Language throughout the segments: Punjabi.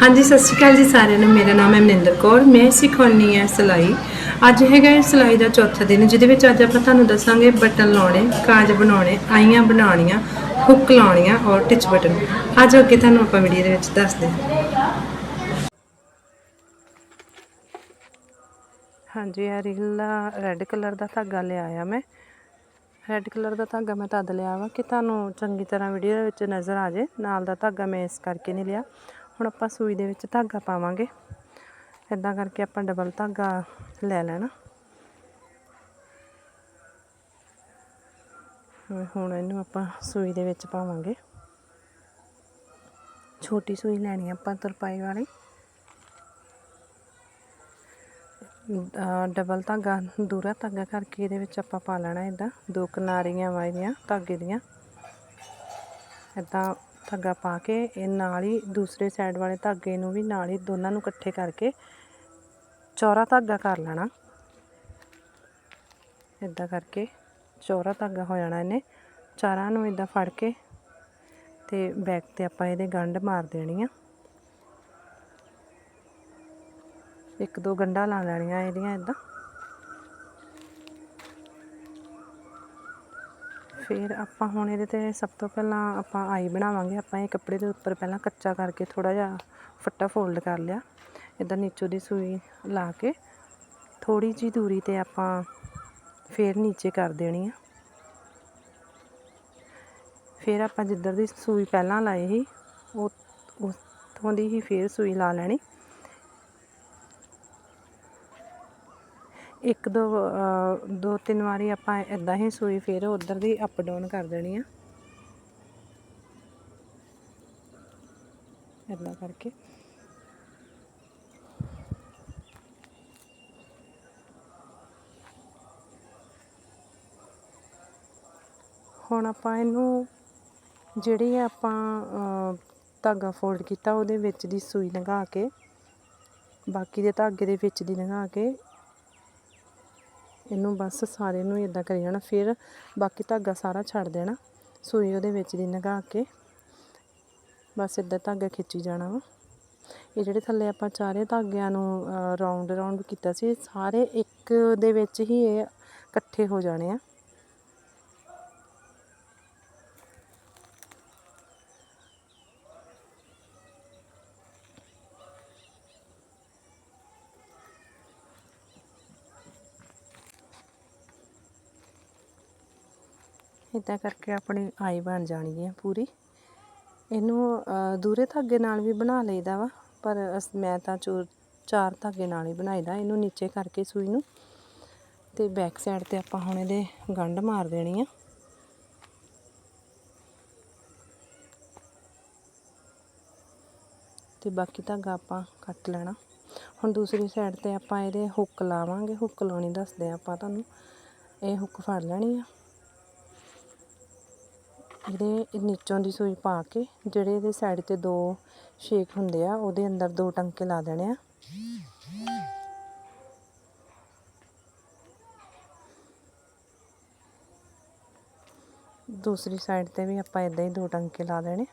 ਹਾਂਜੀ, ਸਤਿ ਸ਼੍ਰੀ ਅਕਾਲ ਜੀ ਸਾਰਿਆਂ ਨੂੰ। ਮੇਰਾ ਨਾਮ ਹੈ ਮਨਿੰਦਰ ਕੌਰ, ਮੈਂ ਸਿਖਾਉਣੀ ਹੈ ਸਿਲਾਈ। ਅੱਜ ਹੈਗਾ ਹੈ ਸਿਲਾਈ ਦਾ ਚੌਥਾ ਦਿਨ, ਜਿਹਦੇ ਵਿੱਚ ਅੱਜ ਆਪਾਂ ਤੁਹਾਨੂੰ ਦੱਸਾਂਗੇ ਬਟਨ ਲਾਉਣੇ, ਕਾਜ ਬਣਾਉਣੇ, ਆਈਆਂ ਬਣਾਉਣੀਆਂ, ਹੁੱਕ ਲਾਉਣੀਆਂ ਔਰ ਟਿਚ ਬਟਨ। ਅੱਜ ਅੱਗੇ ਤੁਹਾਨੂੰ ਆਪਾਂ ਵੀਡੀਓ ਦੇ ਵਿੱਚ ਦੱਸਦੇ ਹਾਂ। ਹਾਂਜੀ, ਇਹ ਰੀਲ ਰੈੱਡ ਕਲਰ ਦਾ ਧਾਗਾ ਲਿਆਇਆ ਮੈਂ। ਰੈੱਡ ਕਲਰ ਦਾ ਧਾਗਾ ਮੈਂ ਤਦ ਲਿਆ ਵਾ ਕਿ ਤੁਹਾਨੂੰ ਚੰਗੀ ਤਰ੍ਹਾਂ ਵੀਡੀਓ ਦੇ ਵਿੱਚ ਨਜ਼ਰ ਆ ਜੇ ਨਾਲ ਦਾ ਧਾਗਾ ਮੈਂ ਇਸ ਕਰਕੇ ਨਹੀਂ ਲਿਆ। ਹੁਣ ਆਪਾਂ ਸੂਈ ਦੇ ਵਿੱਚ ਧਾਗਾ ਪਾਵਾਂਗੇ। ਇਦਾਂ ਕਰਕੇ ਆਪਾਂ ਡਬਲ ਧਾਗਾ ਲੈ ਲੈਣਾ। ਹੁਣ- ਇਹਨੂੰ ਆਪਾਂ ਸੂਈ ਦੇ ਵਿੱਚ ਪਾਵਾਂਗੇ। ਛੋਟੀ ਸੂਈ ਲੈਣੀ ਆਪਾਂ ਤਰਪਾਈ ਵਾਲੀ। ਡਬਲ ਧਾਗਾ, ਦੂਰਾ ਧਾਗਾ ਕਰਕੇ ਇਹਦੇ ਵਿੱਚ ਆਪਾਂ ਪਾ ਲੈਣਾ ਇਦਾਂ ਦੋ ਕਿਨਾਰੀਆਂ ਵਾਲੀਆਂ ਧਾਗੇ ਦੀਆਂ। ਇਦਾਂ ਧਾਗਾ ਪਾ ਕੇ ਇਹ ਨਾਲ ਹੀ ਦੂਸਰੇ ਸਾਈਡ ਵਾਲੇ ਧਾਗੇ ਨੂੰ ਵੀ ਨਾਲ ਹੀ ਦੋਨਾਂ ਨੂੰ ਇਕੱਠੇ ਕਰਕੇ ਚੌਰਾ ਧਾਗਾ ਕਰ ਲੈਣਾ। ਇਦਾਂ ਕਰਕੇ ਚੌਰਾ ਧਾਗਾ ਹੋ ਜਾਣਾ ਇਹਨੇ। ਚਾਰਾਂ ਨੂੰ ਇਦਾਂ ਫੜ ਕੇ ਤੇ ਬੈਕ ਤੇ ਆਪਾਂ ਇਹਦੇ ਗੰਢ ਮਾਰ ਦੇਣੀ ਆ। ਇੱਕ ਦੋ ਗੰਢਾਂ ਲਾ ਲੈਣੀਆਂ ਇਹਦੀਆਂ ਇਦਾਂ ਫਿਰ ਆਪਾਂ ਹੁਣ ਇਹਦੇ ਤੇ ਸਭ ਤੋਂ ਪਹਿਲਾਂ ਆਪਾਂ ਆਈ ਬਣਾਵਾਂਗੇ। ਆਪਾਂ ਇਹ ਕੱਪੜੇ ਦੇ ਉੱਪਰ ਪਹਿਲਾਂ ਕੱਚਾ ਕਰਕੇ ਥੋੜਾ ਜਿਹਾ ਫੱਟਾ ਫੋਲਡ ਕਰ ਲਿਆ। ਇਦਾਂ ਨੀਚੋਂ ਦੀ ਸੂਈ ਲਾ ਕੇ ਥੋੜੀ ਜੀ ਦੂਰੀ ਤੇ ਆਪਾਂ ਫਿਰ ਨੀਚੇ ਕਰ ਦੇਣੀ ਆ। ਫਿਰ ਆਪਾਂ ਜਿੱਧਰ ਦੀ ਸੂਈ ਪਹਿਲਾਂ ਲਾਈ ਸੀ, ਉਹ ਉੱਥੋਂ ਦੀ ਹੀ ਫਿਰ ਸੂਈ ਲਾ ਲੈਣੀ। ਇੱਕ ਦੋ ਦੋ ਤਿੰਨ ਵਾਰੀ ਆਪਾਂ ਇਦਾਂ ਹੀ ਸੂਈ ਫਿਰ ਉਧਰ ਦੀ ਅਪ ਡਾਊਨ ਕਰ ਦੇਣੀ ਆ। ਇਦਾਂ ਕਰਕੇ। ਹੁਣ ਆਪਾਂ ਇਹਨੂੰ ਜਿਹੜੀ ਆਪਾਂ ਧਾਗਾ ਫੋਲਡ ਕੀਤਾ, ਉਹਦੇ ਵਿੱਚ ਦੀ ਸੂਈ ਲੰਘਾ ਕੇ, ਬਾਕੀ ਦੇ ਧਾਗੇ ਦੇ ਵਿੱਚ ਦੀ ਲੰਘਾ ਕੇ ਇਹਨੂੰ ਬਸ ਸਾਰੇ ਨੂੰ ਇਦਾਂ ਕਰੀ ਜਾਣਾ, ਫਿਰ ਬਾਕੀ ਧਾਗਾ ਸਾਰਾ ਛੱਡ ਦੇਣਾ, ਸੂਈ ਉਹਦੇ ਵਿੱਚ ਦੀ ਲੰਘਾ ਕੇ। ਬਸ ਇਦਾਂ ਧਾਗਾ ਖਿੱਚੀ ਜਾਣਾ ਵਾ। ਇਹ ਜਿਹੜੇ ਥੱਲੇ ਆਪਾਂ ਚਾਰੇ ਧਾਗਿਆਂ ਨੂੰ ਰਾਉਂਡ ਰਾਉਂਡ ਕੀਤਾ ਸੀ ਸਾਰੇ ਇੱਕ ਦੇ ਵਿੱਚ ਹੀ ਇਹ ਇਕੱਠੇ ਹੋ ਜਾਣੇ ਆ। ਇੱਦਾਂ ਕਰਕੇ ਆਪਣੀ ਆਈ ਬਣ ਜਾਣੀ ਹੈ ਪੂਰੀ। ਇਹਨੂੰ ਅ, ਦੂਰੇ ਧਾਗੇ ਨਾਲ ਵੀ ਬਣਾ ਲਈਦਾ ਵਾ ਪਰ ਮੈਂ ਤਾਂ ਚੋਰ ਚਾਰ ਧਾਗੇ ਨਾਲ ਹੀ ਬਣਾਈਦਾ ਇਹਨੂੰ ਨੀਚੇ ਕਰਕੇ ਸੂਈ ਨੂੰ। ਤੇ ਬੈਕ ਸਾਈਡ ਤੇ ਆਪਾਂ ਹੁਣ ਇਹਦੇ ਗੰਢ ਮਾਰ ਦੇਣੀ ਆ। ਤੇ ਬਾਕੀ ਧਾਗਾ ਆਪਾਂ ਕੱਟ ਲੈਣਾ। ਹੁਣ ਦੂਸਰੀ ਸਾਈਡ ਤੇ ਆਪਾਂ ਇਹਦੇ ਹੁੱਕ ਲਾਵਾਂਗੇ ਹੁੱਕ ਲਾਉਣੀ ਦੱਸਦੇ ਆ ਆਪਾਂ ਤੁਹਾਨੂੰ। ਇਹ ਹੁੱਕ ਫੜ ਲੈਣੀ ਆ। ਇਹਦੇ ਨੀਚੋਂ ਦੀ ਸੂਈ ਪਾ ਕੇ ਜਿਹੜੇ ਇਹਦੇ ਸਾਈਡ ਤੇ ਦੋ ਛੇਕ ਹੁੰਦੇ ਆ, ਉਹਦੇ ਅੰਦਰ ਦੋ ਟੰਕੇ ਲਾ ਦੇਣੇ ਆ। ਦੂਸਰੀ ਸਾਈਡ ਤੇ ਵੀ ਆਪਾਂ ਇਦਾਂ ਹੀ ਦੋ ਟੰਕੇ ਲਾ ਦੇਣੇ।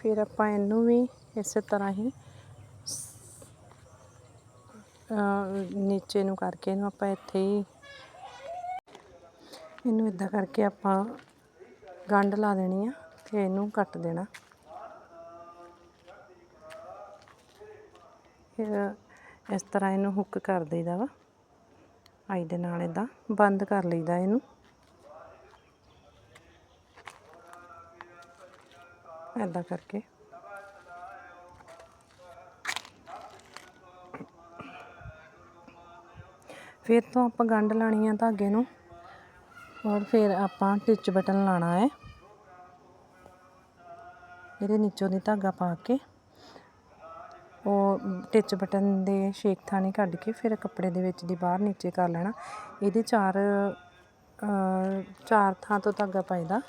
ਫਿਰ ਆਪਾਂ ਇਹਨੂੰ ਵੀ ਇਸੇ ਤਰ੍ਹਾਂ ਹੀ ਨੀਚੇ ਨੂੰ ਕਰਕੇ ਇਹਨੂੰ ਆਪਾਂ ਇੱਥੇ ਹੀ ਇਹਨੂੰ ਇਦਾਂ ਕਰਕੇ ਆਪਾਂ ਗੰਢ ਲਾ ਦੇਣੀ ਆ ਤੇ ਇਹਨੂੰ ਕੱਟ ਦੇਣਾ। ਫਿਰ ਇਸ ਤਰ੍ਹਾਂ ਇਹਨੂੰ ਹੁੱਕ ਕਰ ਦੇਈਦਾ ਵਾ। ਆਈ ਦੇ ਨਾਲ ਇਦਾਂ ਬੰਦ ਕਰ ਲਈਦਾ ਇਹਨੂੰ। ਇਦਾਂ ਕਰਕੇ। ਫਿਰ ਤੋਂ ਆਪਾਂ ਗੰਢ ਲਾਣੀ ਆ ਧਾਗੇ ਨੂੰ, ਔਰ ਫਿਰ ਆਪਾਂ ਟਿਚ ਬਟਨ ਲਾਣਾ ਹੈ। ਇਹਦੇ ਨੀਚੋਂ ਦੀ ਧਾਗਾ ਪਾ ਕੇ, ਉਹ ਟਿਚ ਬਟਨ ਦੇ ਛੇਕ ਥਾਣੀ ਕੱਢ ਕੇ ਫਿਰ ਕੱਪੜੇ ਦੇ ਵਿੱਚ ਦੀ ਬਾਹਰ ਨੀਚੇ ਕਰ ਲੈਣਾ। ਇਹਦੇ ਚਾਰ ਚਾਰ ਥਾਂ ਤੋਂ ਧਾਗਾ ਪਾਈਦਾ।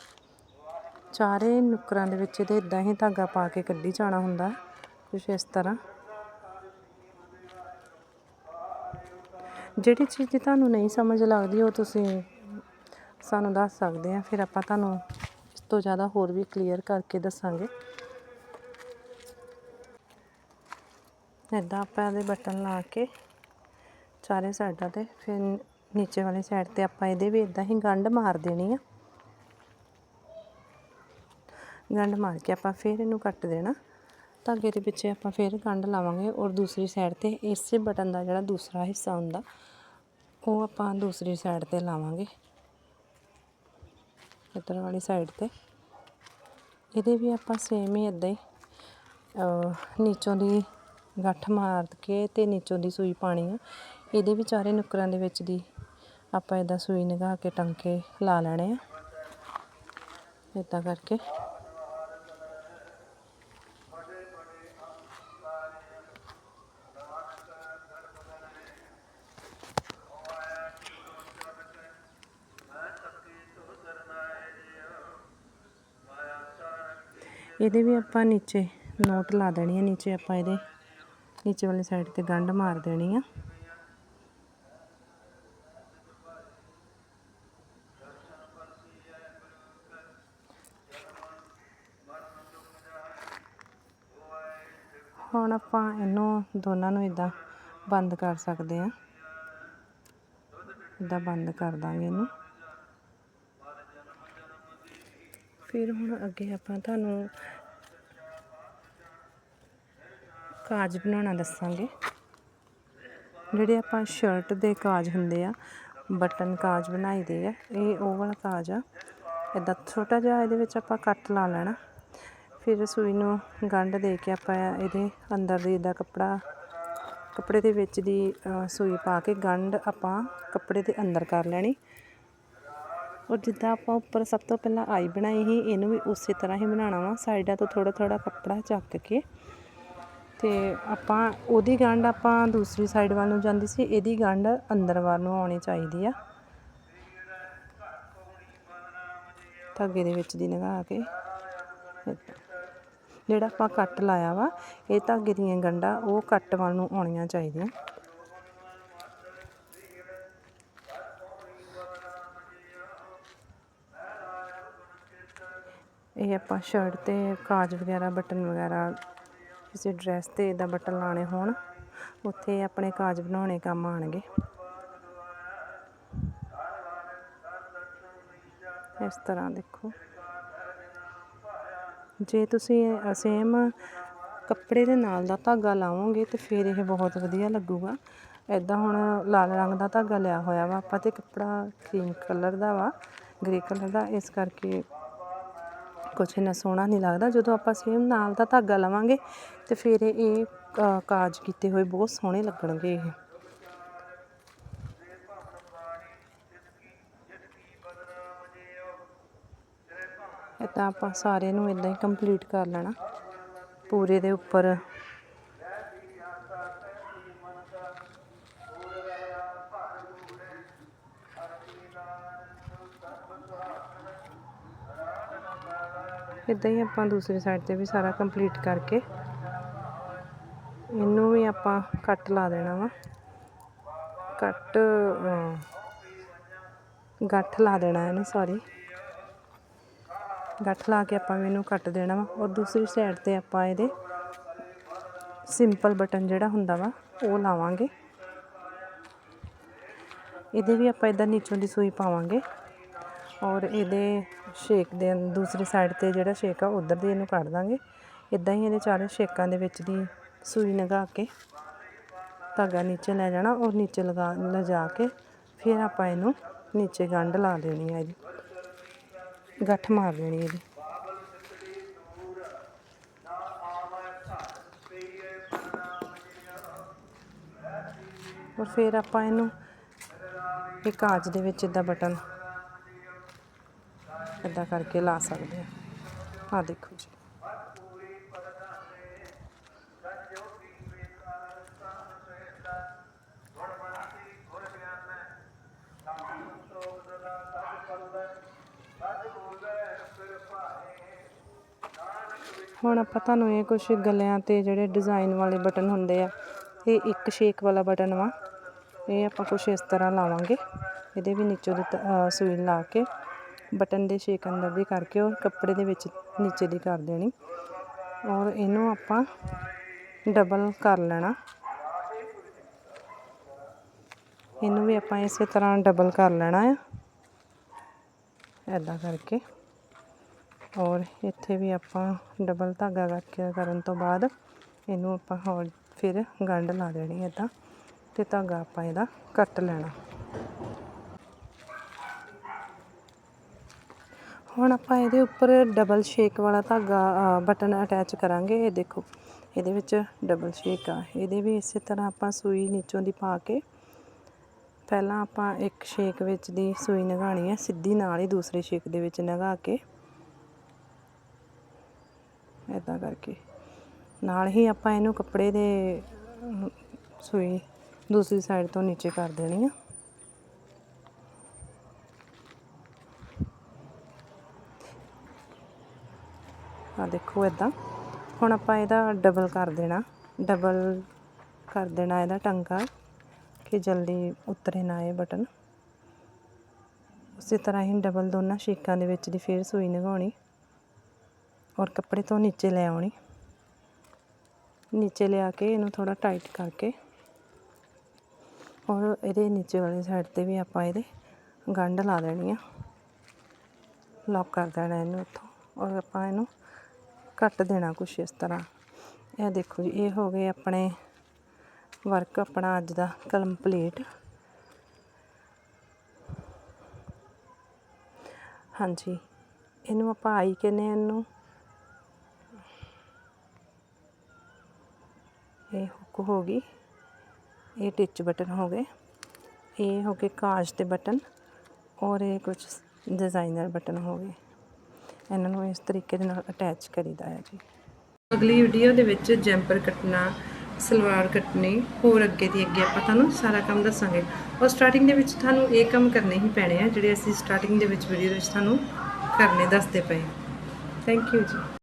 ਚਾਰੇ ਨੁੱਕਰਾਂ ਦੇ ਵਿੱਚ ਇਹਦੇ ਇਦਾਂ ਹੀ ਧਾਗਾ ਪਾ ਕੇ ਕੱਢੀ ਜਾਣਾ ਹੁੰਦਾ। ਕੁਛ ਇਸ ਤਰ੍ਹਾਂ। ਜਿਹੜੀ ਚੀਜ਼ ਦੀ ਤੁਹਾਨੂੰ ਨਹੀਂ ਸਮਝ ਲੱਗਦੀ, ਉਹ ਤੁਸੀਂ ਸਾਨੂੰ ਦੱਸ ਸਕਦੇ ਆ। ਫਿਰ ਆਪਾਂ ਤੁਹਾਨੂੰ ਇਸ ਤੋਂ ਜ਼ਿਆਦਾ ਹੋਰ ਵੀ ਕਲੀਅਰ ਕਰਕੇ ਦੱਸਾਂਗੇ। ਇਦਾਂ ਆਪਾਂ ਇਹਦੇ ਬਟਨ ਲਾ ਕੇ ਚਾਰੇ ਸਾਈਡਾਂ ਤੇ, ਫਿਰ ਨੀਚੇ ਵਾਲੀ ਸਾਈਡ ਤੇ ਆਪਾਂ ਇਹਦੇ ਵੀ ਇਦਾਂ ਹੀ ਗੰਢ ਮਾਰ ਦੇਣੀ ਆ। ਗੰਢ ਮਾਰ ਕੇ ਆਪਾਂ ਫਿਰ ਇਹਨੂੰ ਕੱਟ ਦੇਣਾ। ਧਾਗੇ ਦੇ ਪਿੱਛੇ ਆਪਾਂ ਫਿਰ ਗੰਢ ਲਾਵਾਂਗੇ ਔਰ ਦੂਸਰੀ ਸਾਈਡ ਤੇ ਇਸੇ ਬਟਨ ਦਾ ਜਿਹੜਾ ਦੂਸਰਾ ਹਿੱਸਾ ਹੁੰਦਾ, ਉਹ ਆਪਾਂ ਦੂਸਰੀ ਸਾਈਡ ਤੇ ਲਾਵਾਂਗੇ। ਇੱਧਰ ਵਾਲੀ ਸਾਈਡ ਤੇ। ਇਹਦੇ ਵੀ ਆਪਾਂ ਸੇਮ ਹੀ ਇਦਾਂ ਹੀ ਨੀਚੋਂ ਦੀ ਗੱਠ ਮਾਰ ਕੇ ਤੇ ਨੀਚੋਂ ਦੀ ਸੂਈ ਪਾਣੀ ਆ। ਇਹਦੇ ਵੀ ਚਾਰੇ ਨੁਕਰਾਂ ਦੇ ਵਿੱਚ ਦੀ ਆਪਾਂ ਇਦਾਂ ਸੂਈ ਲਗਾ ਕੇ ਟੰਕੇ ਲਾ ਲੈਣੇ ਆ। ਇਦਾਂ ਕਰਕੇ। ਇਹਦੇ ਵੀ ਆਪਾਂ ਨੀਚੇ ਨੋਟ ਲਾ ਦੇਣੀ ਹੈ ਨੀਚੇ ਆਪਾਂ ਇਹਦੇ, ਨੀਚੇ ਵਾਲੀ ਸਾਈਡ ਤੇ ਗੰਢ ਮਾਰ ਦੇਣੀ ਆ। ਹੁਣ ਆਪਾਂ ਇਹਨੂੰ ਦੋਨਾਂ ਨੂੰ ਇਦਾਂ ਬੰਦ ਕਰ ਸਕਦੇ ਆ। ਇਦਾਂ ਬੰਦ ਕਰ ਦਾਂਗੇ ਇਹਨੂੰ। ਫਿਰ ਹੁਣ ਅੱਗੇ ਆਪਾਂ ਤੁਹਾਨੂੰ ਕਾਜ ਬਣਾਉਣਾ ਦੱਸਾਂਗੇ। ਜਿਹੜੇ ਆਪਾਂ ਸ਼ਰਟ ਦੇ ਕਾਜ ਹੁੰਦੇ ਆ ਬਟਨ ਕਾਜ ਬਣਾਈਦੇ ਆ, ਇਹ ਉਹ ਵਾਲਾ ਕਾਜ ਆ। ਇਦਾਂ ਛੋਟਾ ਜਿਹਾ ਇਹਦੇ ਵਿੱਚ ਆਪਾਂ ਕੱਟ ਲਾ ਲੈਣਾ। ਫਿਰ ਸੂਈ ਨੂੰ ਗੰਢ ਦੇ ਕੇ ਆਪਾਂ ਇਹਦੇ ਅੰਦਰ ਦੀ ਦਾ ਕੱਪੜਾ, ਕੱਪੜੇ ਦੇ ਵਿੱਚ ਦੀ ਸੂਈ ਪਾ ਕੇ ਗੰਢ ਆਪਾਂ ਕੱਪੜੇ ਦੇ ਅੰਦਰ ਕਰ ਲੈਣੀ। ਔਰ ਜਿੱਦਾਂ ਆਪਾਂ ਉੱਪਰ ਸਭ ਤੋਂ ਪਹਿਲਾਂ ਆਈ ਬਣਾਈ ਸੀ, ਇਹਨੂੰ ਵੀ ਉਸੇ ਤਰ੍ਹਾਂ ਹੀ ਬਣਾਉਣਾ ਵਾ, ਸਾਈਡਾਂ ਤੋਂ ਥੋੜਾ ਥੋੜਾ ਕੱਪੜਾ ਚੱਕ ਕੇ। ਤੇ ਆਪਾਂ ਉਹਦੀ ਗੰਢ ਆਪਾਂ ਦੂਸਰੀ ਸਾਈਡ ਵੱਲ ਨੂੰ ਜਾਂਦੀ ਸੀ, ਇਹਦੀ ਗੰਢ ਅੰਦਰ ਵੱਲ ਨੂੰ ਆਉਣੀ ਚਾਹੀਦੀ ਆ। ਧਾਗੇ ਦੇ ਵਿੱਚ ਦੀ ਲਗਾ ਕੇ। ਜਿਹੜਾ ਆਪਾਂ ਕੱਟ ਲਾਇਆ ਵਾ, ਇਹ ਧਾਗੇ ਦੀਆਂ ਗੰਢਾਂ ਉਹ ਕੱਟ ਵੱਲ ਨੂੰ ਆਉਣੀਆਂ ਚਾਹੀਦੀਆਂ। ਇਹ ਆਪਾਂ ਸ਼ਰਟ ਤੇ ਕਾਜ ਵਗੈਰਾ, ਬਟਨ ਵਗੈਰਾ, ਕਿਸੇ ਡਰੈਸ ਤੇ ਇਹਦਾ ਬਟਨ ਲਾਣੇ ਹੋਣ, ਉੱਥੇ ਆਪਣੇ ਕਾਜ ਬਣਾਉਣੇ ਕੰਮ ਆਣਗੇ ਇਸ ਤਰ੍ਹਾਂ ਦੇਖੋ। ਜੇ ਤੁਸੀਂ ਸੇਮ ਕੱਪੜੇ ਦੇ ਨਾਲ ਦਾ ਧਾਗਾ ਲਾਵੋਗੇ ਤੇ ਫਿਰ ਇਹ ਬਹੁਤ ਵਧੀਆ ਲੱਗੂਗਾ। ਐਦਾਂ ਹੁਣ ਲਾਲ ਰੰਗ ਦਾ ਧਾਗਾ ਲਿਆ ਹੋਇਆ ਵਾ, ਆਪਾਂ ਤੇ ਕੱਪੜਾ ਕਰੀਮ ਕਲਰ ਦਾ ਵਾ ਗ੍ਰੇ ਕਲਰ ਦਾ, ਇਸ ਕਰਕੇ ਕੁਛ ਇੰਨਾ ਸੋਹਣਾ ਨਹੀਂ ਲੱਗਦਾ। ਜਦੋਂ ਆਪਾਂ ਸੇਮ ਨਾਲ ਦਾ ਧਾਗਾ ਲਵਾਂਗੇ ਤੇ ਫਿਰ ਇਹ ਕਾ- ਕਾਜ ਕੀਤੇ ਹੋਏ ਬਹੁਤ ਸੋਹਣੇ ਲੱਗਣਗੇ ਇਹ। ਤਾਂ ਆਪਾਂ ਸਾਰੇ ਨੂੰ ਇਦਾਂ ਹੀ ਕੰਪਲੀਟ ਕਰ ਲੈਣਾ। ਪੂਰੇ ਦੇ ਉੱਪਰ ਇਦਾਂ ਹੀ ਆਪਾਂ ਦੂਸਰੀ ਸਾਈਡ ਤੇ ਵੀ ਸਾਰਾ ਕੰਪਲੀਟ ਕਰਕੇ ਇਹਨੂੰ ਵੀ ਆਪਾਂ ਕੱਟ ਲਾ ਦੇਣਾ ਵਾ। ਕੱਟ ਗੱਠ ਲਾ ਦੇਣਾ ਇਹਨੂੰ ਸੌਰੀ ਗੱਠ ਲਾ ਕੇ ਆਪਾਂ ਇਹਨੂੰ ਕੱਟ ਦੇਣਾ ਵਾ। ਔਰ ਦੂਸਰੀ ਸਾਈਡ ਤੇ ਆਪਾਂ ਇਹਦੇ ਸਿੰਪਲ ਬਟਨ ਜਿਹੜਾ ਹੁੰਦਾ ਵਾ, ਉਹ ਲਾਵਾਂਗੇ। ਇਹਦੇ ਵੀ ਆਪਾਂ ਇਦਾਂ ਨੀਚੋਂ ਦੀ ਸੂਈ ਪਾਵਾਂਗੇ। ਔਰ ਇਹਦੇ ਸ਼ੇਕ ਦੇ ਅੰ- ਦੂਸਰੀ ਸਾਈਡ ਤੇ ਜਿਹੜਾ ਸ਼ੇਕ ਆ, ਉੱਧਰ ਦੀ ਇਹਨੂੰ ਕੱਢ ਦਾਂਗੇ। ਇੱਦਾਂ ਹੀ ਇਹਦੇ ਚਾਰੇ ਸ਼ੇਕਾਂ ਦੇ ਵਿੱਚ ਦੀ ਸੂਈ ਲਗਾ ਕੇ, ਧਾਗਾ ਨੀਚੇ ਲੈ ਜਾਣਾ ਔਰ ਨੀਚੇ ਲਗਾ, ਲਿਜਾ ਕੇ ਫਿਰ ਆਪਾਂ ਇਹਨੂੰ ਨੀਚੇ ਗੰਢ ਲਾ ਦੇਣੀ ਹੈ ਇਹਦੀ। ਗੱਠ ਮਾਰ ਦੇਣੀ ਇਹਦੀ। ਔਰ ਫਿਰ ਆਪਾਂ ਇਹਨੂੰ ਇਹ ਕਾਜ ਦੇ ਵਿੱਚ ਇਦਾਂ ਬਟਨ ਇਦਾਂ ਕਰਕੇ ਲਾ ਸਕਦੇ ਹਾਂ ਆ ਦੇਖੋ ਜੀ। ਹੁਣ ਆਪਾਂ ਤੁਹਾਨੂੰ ਇਹ ਕੁਝ ਗਲਿਆਂ ਤੇ ਜਿਹੜੇ ਡਿਜ਼ਾਈਨ ਵਾਲੇ ਬਟਨ ਹੁੰਦੇ ਆ, ਇਹ ਇੱਕ ਸ਼ੇਕ ਵਾਲਾ ਬਟਨ ਵਾ। ਇਹ ਆਪਾਂ ਕੁਛ ਇਸ ਤਰ੍ਹਾਂ ਲਾਵਾਂਗੇ। ਇਹਦੇ ਵੀ ਨੀਚੋਂ ਦੀ ਸੂਈ ਲਾ ਕੇ। ਬਟਨ ਦੇ ਛੇਕ ਅੰਦਰ ਦੀ ਕਰਕੇ ਔਰ ਕੱਪੜੇ ਦੇ ਵਿੱਚ ਨੀਚੇ ਦੀ ਕਰ ਦੇਣੀ। ਔਰ ਇਹਨੂੰ ਆਪਾਂ ਡਬਲ ਕਰ ਲੈਣਾ। ਇਹਨੂੰ ਵੀ ਆਪਾਂ ਇਸੇ ਤਰ੍ਹਾਂ ਡਬਲ ਕਰ ਲੈਣਾ ਆ। ਐਦਾਂ ਕਰਕੇ। ਔਰ ਇੱਥੇ ਵੀ ਆਪਾਂ ਡਬਲ ਧਾਗਾ ਕਰਕੇ ਕਰਨ ਤੋਂ ਬਾਅਦ ਇਹਨੂੰ ਆਪਾਂ ਹੌਲ ਫਿਰ ਗੰਢ ਲਾ ਦੇਣੀ ਇੱਦਾਂ ਤੇ ਧਾਗਾ ਆਪਾਂ ਇਹਦਾ ਕੱਟ ਲੈਣਾ। ਹੁਣ ਆਪਾਂ ਇਹਦੇ ਉੱਪਰ ਡਬਲ ਸ਼ੇਕ ਵਾਲਾ ਧਾਗਾ ਬਟਨ ਅਟੈਚ ਕਰਾਂਗੇ। ਇਹ ਦੇਖੋ, ਇਹਦੇ ਵਿੱਚ ਡਬਲ ਸ਼ੇਕ ਆ। ਇਹਦੇ ਵੀ ਇਸੇ ਤਰ੍ਹਾਂ ਆਪਾਂ ਸੂਈ ਨੀਚੋਂ ਦੀ ਪਾ ਕੇ ਪਹਿਲਾਂ ਆਪਾਂ ਇੱਕ ਸ਼ੇਕ ਵਿੱਚ ਦੀ ਸੂਈ ਲਗਾਣੀ ਹੈ। ਸਿੱਧੀ ਨਾਲ ਹੀ ਦੂਸਰੇ ਸ਼ੇਕ ਦੇ ਵਿੱਚ ਲਗਾ ਕੇ ਇਦਾਂ ਕਰਕੇ। ਨਾਲ ਹੀ ਆਪਾਂ ਇਹਨੂੰ ਕੱਪੜੇ ਦੇ ਸੂਈ ਦੂਸਰੀ ਸਾਈਡ ਤੋਂ ਨੀਚੇ ਕਰ ਦੇਣੀ ਆ। ਆ ਦੇਖੋ ਇਦਾਂ ਹੁਣ ਆਪਾਂ ਇਹਦਾ ਡਬਲ ਕਰ ਦੇਣਾ। ਡਬਲ ਕਰ ਦੇਣਾ ਇਹਦਾ ਟੰਕਾ ਕਿ ਜਲਦੀ ਉਤਰੇ ਨਾ ਇਹ ਬਟਨ। ਉਸੇ ਤਰ੍ਹਾਂ ਹੀ ਡਬਲ ਦੋਨਾਂ ਸ਼ੀਕਾਂ ਦੇ ਵਿੱਚ ਦੀ ਫੇਰ ਸੂਈ ਲਗਾਉਣੀ ਔਰ ਕੱਪੜੇ ਤੋਂ ਨੀਚੇ ਲੈ ਆਉਣੀ। ਨੀਚੇ ਲਿਆ ਕੇ ਇਹਨੂੰ ਥੋੜਾ ਟਾਈਟ ਕਰਕੇ। ਔਰ ਇਹਦੇ ਨੀਚੇ ਵਾਲੀ ਸਾਈਡ ਤੇ ਵੀ ਆਪਾਂ ਇਹਦੇ ਗੰਢ ਲਾ ਦੇਣੀ ਆ। ਲੌਕ ਕਰ ਦੇਣਾ ਇਹਨੂੰ ਉੱਥੋਂ ਔਰ ਆਪਾਂ ਇਹਨੂੰ ਕੱਟ ਦੇਣਾ ਕੁਛ ਇਸ ਤਰ੍ਹਾਂ। ਇਹ ਦੇਖੋ ਜੀ, ਇਹ ਹੋ ਗਏ ਆਪਣੇ ਵਰਕ ਆਪਣਾ ਅੱਜ ਦਾ ਕੰਪਲੀਟ ਹਾਂਜੀ, ਇਹਨੂੰ ਆਪਾਂ ਆਈ ਕਹਿੰਦੇ ਹਾਂ ਇਹਨੂੰ। ਇਹ ਹੁੱਕ ਹੋ ਗਈ। ਇਹ ਟਿਚ ਬਟਨ ਹੋ ਗਏ। ਇਹ ਹੋ ਗਏ ਕਾਜ ਦੇ ਬਟਨ ਔਰ ਇਹ ਕੁਝ ਡਿਜ਼ਾਈਨਰ ਬਟਨ ਹੋ ਗਏ। ਇਹਨਾਂ ਨੂੰ ਇਸ ਤਰੀਕੇ ਦੇ ਨਾਲ ਅਟੈਚ ਕਰੀਦਾ ਹੈ ਜੀ। ਅਗਲੀ ਵੀਡੀਓ ਦੇ ਵਿੱਚ ਜੈਂਪਰ ਕੱਟਣਾ, ਸਲਵਾਰ ਕੱਟਣੀ, ਹੋਰ ਅੱਗੇ ਦੀ ਅੱਗੇ ਆਪਾਂ ਤੁਹਾਨੂੰ ਸਾਰਾ ਕੰਮ ਦੱਸਾਂਗੇ। ਔਰ ਸਟਾਰਟਿੰਗ ਦੇ ਵਿੱਚ ਤੁਹਾਨੂੰ ਇਹ ਕੰਮ ਕਰਨੇ ਹੀ ਪੈਣੇ ਆ, ਜਿਹੜੇ ਅਸੀਂ ਸਟਾਰਟਿੰਗ ਦੇ ਵਿੱਚ ਵੀਡੀਓ ਦੇ ਵਿੱਚ ਤੁਹਾਨੂੰ ਕਰਨੇ ਦੱਸਦੇ ਪਏ ਥੈਂਕ ਯੂ ਜੀ।